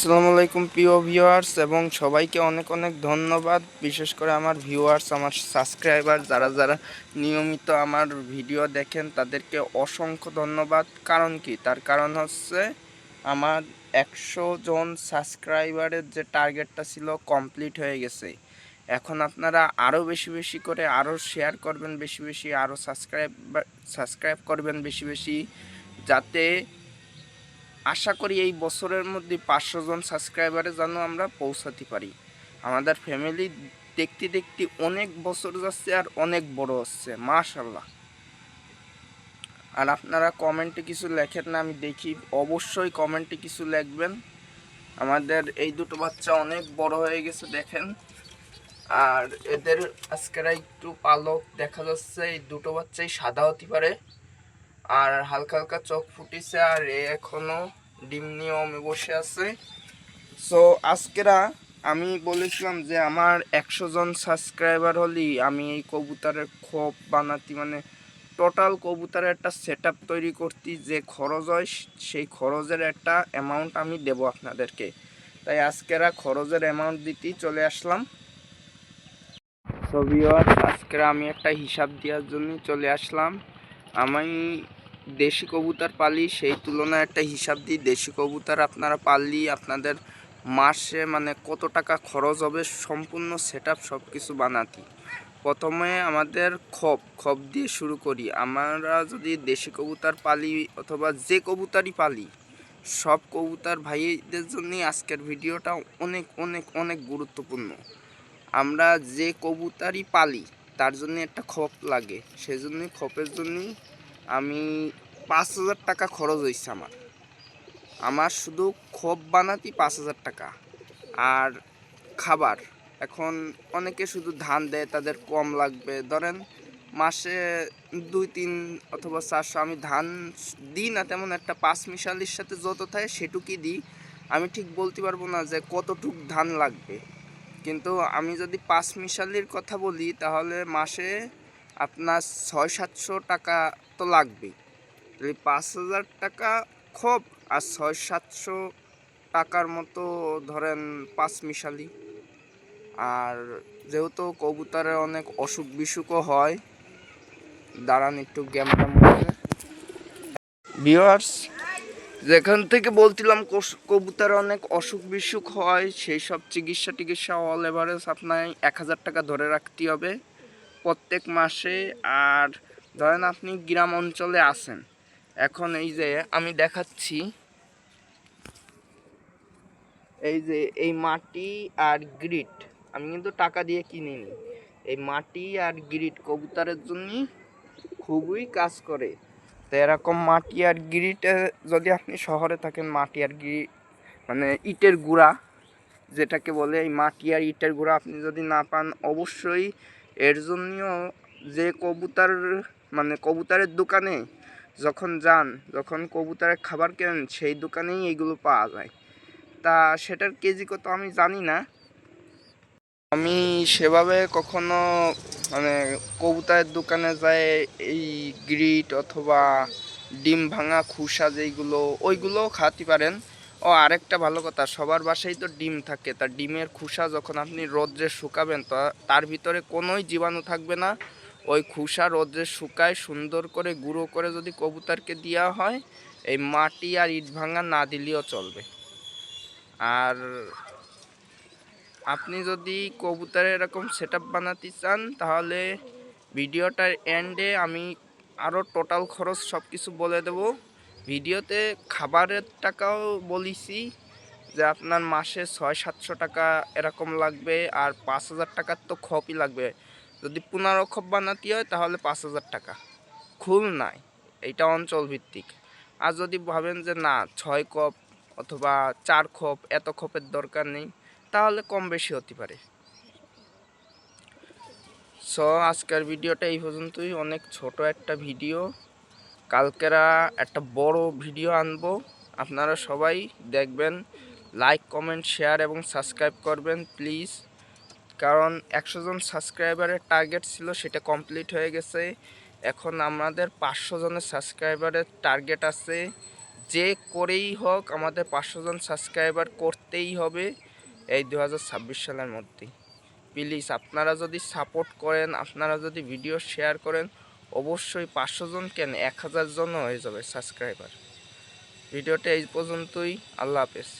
আসসালামু আলাইকুম, প্রিয় ভিউয়ার্স এবং সবাইকে অনেক অনেক ধন্যবাদ। বিশেষ করে আমার ভিউয়ার্স আমার সাবস্ক্রাইবার যারা যারা নিয়মিত আমার ভিডিও দেখেন, তাদেরকে অসংখ্য ধন্যবাদ। কারণ কি? তার কারণ হচ্ছে আমার একশো জন সাবস্ক্রাইবারের যে টার্গেটটা ছিল কমপ্লিট হয়ে গেছে। এখন আপনারা আরও বেশি বেশি করে আরও শেয়ার করবেন, বেশি বেশি আরও সাবস্ক্রাইব সাবস্ক্রাইব করবেন, বেশি বেশি, যাতে আশা করি এই বছরের মধ্যে পাঁচশো জন সাবস্ক্রাইবারে যেন আমরা পৌঁছাতে পারি। আমাদের ফ্যামিলি দেখতে দেখতে অনেক বছর যাচ্ছে আর অনেক বড় হচ্ছে মাশাল্লাহ আর আপনারা কমেন্টে কিছু লেখেন না, আমি দেখি, অবশ্যই কমেন্টে কিছু লিখবেন। আমাদের এই দুটো বাচ্চা অনেক বড় হয়ে গেছে, দেখেন। আর এদের আজকের একটু পালক দেখা যাচ্ছে, এই দুটো বাচ্চাই সাদা হতে পারে। আর হালকা হালকা চোখ ফুটিছে আর এ এখনও ডিম নিয়মে বসে আছে। সো আজকেরা আমি বলেছিলাম যে আমার একশো জন সাবস্ক্রাইবার হলেই আমি এই কবুতরের খোপ বানাতি মানে টোটাল কবুতরের একটা সেট তৈরি করতে, যে খরচ হয় সেই খরচের একটা অ্যামাউন্ট আমি দেব আপনাদেরকে। তাই আজকেরা খরচের অ্যামাউন্ট দিতেই চলে আসলাম। সো আজকের আমি একটা হিসাব দেওয়ার জন্য চলে আসলাম। আমি দেশি কবুতর পালি, সেই তুলনায় একটা হিসাব দিই, দেশি কবুতর আপনারা পাললি, আপনাদের মাসে মানে কত টাকা খরচ হবে, সম্পূর্ণ সেট আপ সব কিছু বানাতি। প্রথমে আমাদের খপ খপ দিয়ে শুরু করি। আমরা যদি দেশি কবুতর পালি অথবা যে কবুতরই পালি, সব কবুতর ভাইদের জন্যই আজকের ভিডিওটা অনেক অনেক অনেক গুরুত্বপূর্ণ। আমরা যে কবুতরই পালি, তার জন্য একটা খপ লাগে। সেজন্যই খপের জন্যই আমি পাঁচ হাজার টাকা খরচ হয়েছে আমার। আমার শুধু খোপ বানাতে পাঁচ হাজার টাকা। আর খাবার, এখন অনেকে শুধু ধান দেয়, তাদের কম লাগবে। ধরেন মাসে দুই, তিন অথবা চারশো, আমি ধান দিই না, তেমন একটা পাঁচ মিশালির সাথে যত থাকে সেটুকুই দিই। আমি ঠিক বলতে পারব না যে কতটুক ধান লাগবে। কিন্তু আমি যদি পাঁচ মিশালির কথা বলি, তাহলে মাসে আপনার ছয়, সাতশো টাকা তো লাগবেই। তাহলে পাঁচ হাজার টাকা খোপ আর ছয় সাতশো টাকার মতো ধরেন পাঁচ মিশালি। আর যেহেতু কবুতরের অনেক অসুখ বিসুখও হয়, দাঁড়ান একটু মধ্যে। ভিওয়ার্স যেখান থেকে বলছিলাম কবুতরের অনেক অসুখ বিসুখ হয়, সেই সব চিকিৎসা টিকিৎসা অল এভারেজ আপনার এক হাজার টাকা ধরে রাখতে হবে প্রত্যেক মাসে। আর ধরেন আপনি গ্রাম অঞ্চলে আছেন। এখন এই যে আমি দেখাচ্ছি এই যে এই মাটি আর গ্রিট আমি কিন্তু টাকা দিয়ে কিনিনি। এই মাটি আর গ্রিট কবুতরের জন্য খুবই কাজ করে। তো এরকম মাটি আর গিরিটে যদি আপনি শহরে থাকেন, মাটি আর গিরি মানে ইটের গুঁড়া যেটাকে বলে, এই মাটি আর ইটের গুঁড়া আপনি যদি না পান, অবশ্যই এর জন্যও যে কবুতর মানে কবুতরের দোকানে যখন যান, যখন কবুতরের খাবার কেনেন, সেই দোকানেই এইগুলো পাওয়া যায়। তা সেটার কেজি কত আমি জানি না। আমি সেভাবে কখনো মানে কবুতরের দোকানে যায়, এই গ্রিট অথবা ডিম ভাঙা খুসা যেইগুলো, ওইগুলোও খাতে পারেন। ও আরেকটা ভালো কথা, সবার বাসায় তো ডিম থাকে। তা ডিমের খুসা যখন আপনি রোদ্রে শুকাবেন তার ভিতরে কোনোই জীবাণু থাকবে না। ওই খুসা রোদ্রে শুকায়, সুন্দর করে গুঁড়ো করে যদি কবুতরকে দেওয়া হয়, এই মাটি আর ইট ভাঙা না দিলেও চলবে। আর আপনি যদি কবুতরের এরকম সেট বানাতে চান, তাহলে ভিডিওটার এন্ডে আমি আরও টোটাল খরচ সব কিছু বলে দেব। ভিডিওতে খাবারের টাকাও বলেছি যে আপনার মাসে ছয় সাতশো টাকা এরকম লাগবে, আর পাঁচ হাজার টাকার তো খপই লাগবে। যদি পনেরো খপ বানাতে হয়, তাহলে পাঁচ হাজার টাকা। খুল নাই। এইটা অঞ্চল ভিত্তিক আর যদি ভাবেন যে না, ছয় কপ অথবা চার খপ এত খপের দরকার নেই, তাহলে কম বেশি হতে পারে। সো আজকের ভিডিওটা এই পর্যন্তই। অনেক ছোট একটা ভিডিও। কালকেরা একটা বড় ভিডিও আনব। আপনারা সবাই দেখবেন লাইক কমেন্ট শেয়ার এবং সাবস্ক্রাইব করবেন প্লিজ কারণ একশো জন সাবস্ক্রাইবারের টার্গেট ছিল, সেটা কমপ্লিট হয়ে গেছে। এখন আমাদের পাঁচশো জনের সাবস্ক্রাইবারের টার্গেট আছে। যে করেই হোক, আমাদের পাঁচশো জন সাবস্ক্রাইবার করতেই হবে এই দু হাজার ছাব্বিশ সালের মধ্যে। প্লিজ আপনারা যদি সাপোর্ট করেন, আপনারা যদি ভিডিও শেয়ার করেন, অবশ্যই পাঁচশো জন কেন এক হাজার জন হয়ে যাবে সাবস্ক্রাইবার ভিডিওটা এই পর্যন্তই। আল্লাহ হাফেজ।